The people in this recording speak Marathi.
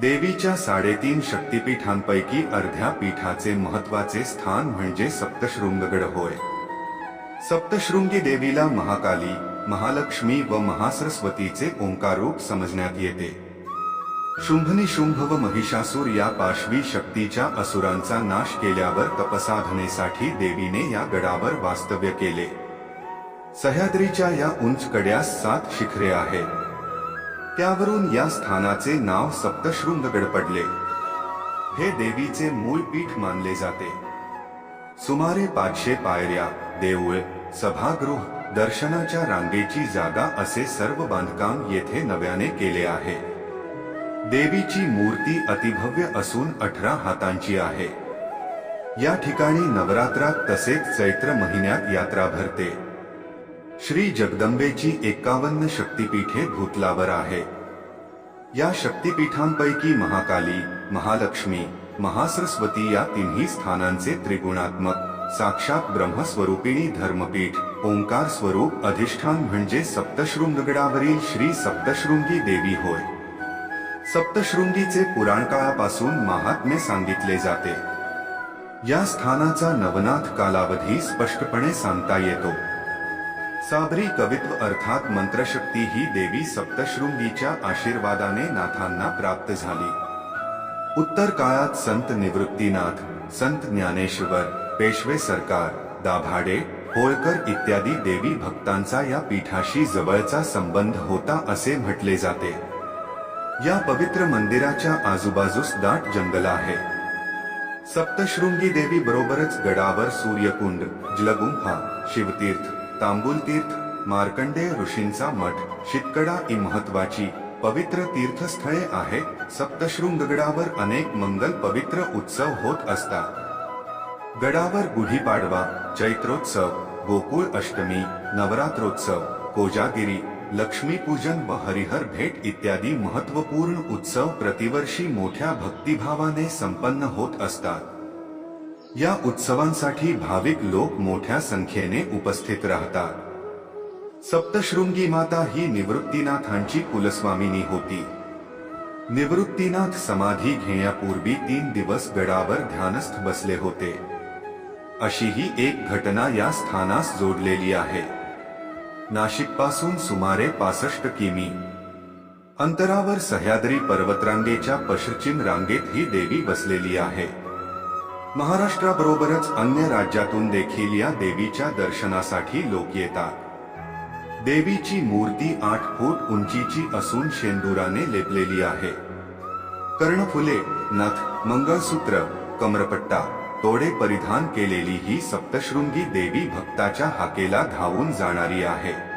देवीच्या साडेतीन शक्तिपीठांपैकी अर्ध्या पीठाचे महत्त्वाचे स्थान म्हणजे सप्तशृंगगड होय. सप्तशृंगी देवीला महाकाली महालक्ष्मी व महासरस्वतीचे ओंकारूप समजण्यात येते. शुंभनिशुंभ व महिषासूर या पाशवी शक्तीच्या असुरांचा नाश केल्यावर तपसाधनेसाठी देवीने या गडावर वास्तव्य केले. सह्याद्रीच्या या उंच कड्यास सात शिखरे आहेत. त्यावरून या स्थानाचे नाव सप्तशृंगगड पडले हे देवीचे मूळ पीठ मानले जाते. सुमारे पाचशे पायऱ्या देऊळ सभागृह दर्शनाच्या रांगेची जागा असे सर्व बांधकाम येथे नव्याने केले आहे. देवीची मूर्ती अतिभव्य असून अठरा हातांची आहे. या ठिकाणी नवरात्रात तसेच चैत्र महिन्यात यात्रा भरते. श्री जगदंबेची एकावन्न शक्तिपीठे भूतलावर आहे. या शक्तिपीठांपैकी महाकाली महालक्ष्मी महासरस्वती या तिन्ही स्थानांचे त्रिगुणात्मक साक्षात ब्रह्मस्वरूपिणी धर्मपीठ ओंकार स्वरूप अधिष्ठान म्हणजे सप्तशृंगगडावरील श्री सप्तशृंगी देवी होय. सप्तशृंगीचे पुराण काळापासून महात्म्य सांगितले जाते. या स्थानाचा नवनाथ कालावधी स्पष्टपणे सांगता येतो. साबरी कवित्व अर्थात मंत्रशक्ती ही देवी सप्तशृंगीच्या आशीर्वादाने नाथांना प्राप्त झाली. उत्तर काळात संत निवृत्तीनाथ संत ज्ञानेश्वर पेशवे सरकार दाभाडे होळकर इत्यादी देवी भक्तांचा या पीठाशी जवळचा संबंध होता असे म्हटले जाते. या पवित्र मंदिराच्या आजूबाजूस दाट जंगल आहे. सप्तशृंगी देवी बरोबरच गडावर सूर्यकुंड जलगुंफा शिवतीर्थ तांबुलतीर्थ मार्कंडेय ऋषींचा मठ शितकडा ही महत्वाची पवित्र तीर्थस्थळे आहेत सप्तशृंगगडावर अनेक मंगल पवित्र उत्सव होत असतात. गडावर गुढीपाडवा चैत्रोत्सव गोकुळ अष्टमी नवरात्रोत्सव कोजागिरी लक्ष्मीपूजन व हरिहर भेट इत्यादी महत्त्वपूर्ण उत्सव प्रतिवर्षी मोठ्या भक्तिभावाने संपन्न होत असतात. या उत्सवांसाठी भाविक लोक मोठ्या संख्येने उपस्थित राहतात. सप्तशृंगी माता ही निवृत्तीनाथांची कुलस्वामिनी होती. निवृत्तीनाथ समाधी घेण्यापूर्वी तीन दिवस गडावर ध्यानस्थ बसले होते. अशी ही एक घटना या स्थानास जोडलेली आहे. नाशिकपासून सुमारे पासष्ट किमी. अंतरावर सह्याद्री पर्वतरांगेच्या पश्चिम रांगेत ही देवी बसलेली आहे. महाराष्ट्राबरोबरच अन्य राज्यातून देखील या देवीच्या दर्शनासाठी लोक येतात. देवीची मूर्ती आठ फूट उंचीची असून शेंदुराने लेपलेली आहे. कर्णफुले नथ मंगळसूत्र कमरपट्टा तोडे परिधान केलेली ही सप्तशृंगी देवी भक्ताच्या हाकेला धावून जाणारी आहे.